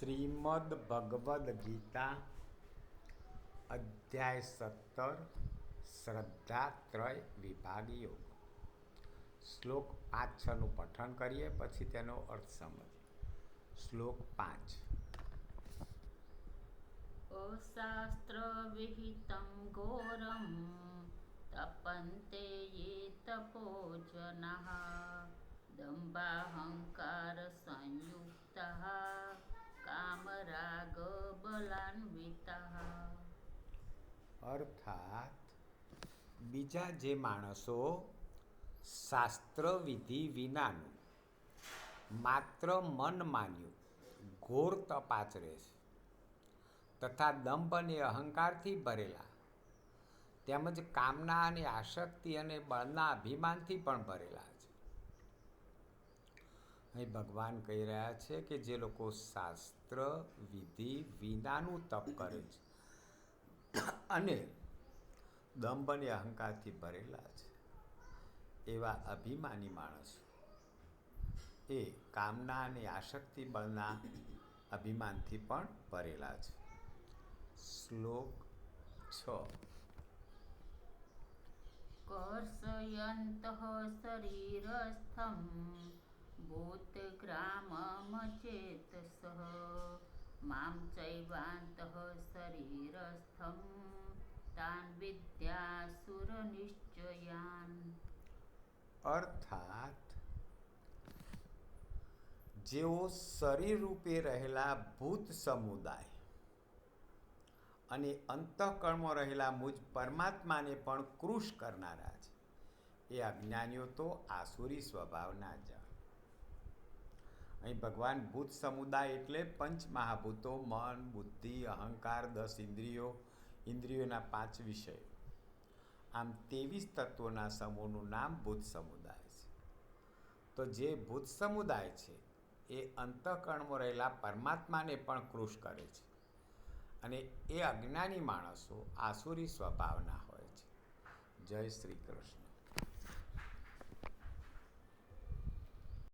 શ્રીમદ ભગવદ્ ગીતા, અધ્યાય સત્તર શ્રદ્ધાત્રય વિભાગ યોગ. શ્લોક પાંચ છનું પઠન કરીએ, પછી તેનો અર્થ સમજીએ. શ્લોક પાંચ. અશાસ્ત્રવિહિतं ઘોરમ, તપંતે યે તપોજના દંભાહંકારસંયુક્તः કામરાગબલાન્વિતः અર્થાત બીજા જે માણસો શાસ્ત્ર વિધિ વિનાનું માત્ર મન માન્યું, ઘોર તપાચરે છે તથા દંભ અને અહંકારથી ભરેલા, તેમજ કામના અને આસક્તિ અને બળના અભિમાનથી પણ ભરેલા છે. અહીં ભગવાન કહી રહ્યા છે કે જે લોકો શાસ્ત્ર વિધિ વિનાનું તપ કરે છે અને દંભ અને અહંકારથી ભરેલા છે. એવા અભિમાની માણસો એ કામના અને આસક્તિ બળના અભિમાનથી પણ ભરેલા છે. શ્લોક છ. કર્ષયन्तઃ શરીરસ્થં ભૂતગ્રામમચેતસઃ. માં ચૈવાन्तઃ શરીરસ્થં તાન વિદ્યાસુરનિશ્ચયાન અર્થાત જેઓ શરીર રૂપે રહેલા ભૂત સમુદાય અને અંતઃકરણમાં રહેલા મુજ પરમાત્માને પણ કૃશ કરનારા છે. એ અજ્ઞાનીઓ તો આસુરી સ્વભાવના જાણ અહીં ભગવાન ભૂત સમુદાય એટલે પંચ મહાભૂતો, મન, બુદ્ધિ, અહંકાર, દસ ઇન્દ્રિયો, ઇન્દ્રિયોના પાંચ વિષય. આમ ત્રેવીસ તત્વોના સમૂહનું નામ ભૂત સમુદાય છે. તો જે ભૂત સમુદાય છે, એ અંતઃકરણમાં રહેલા પરમાત્માને પણ કૃશ કરે છે અને એ અજ્ઞાની માણસો આસુરી સ્વભાવના હોય છે. જય શ્રી કૃષ્ણ.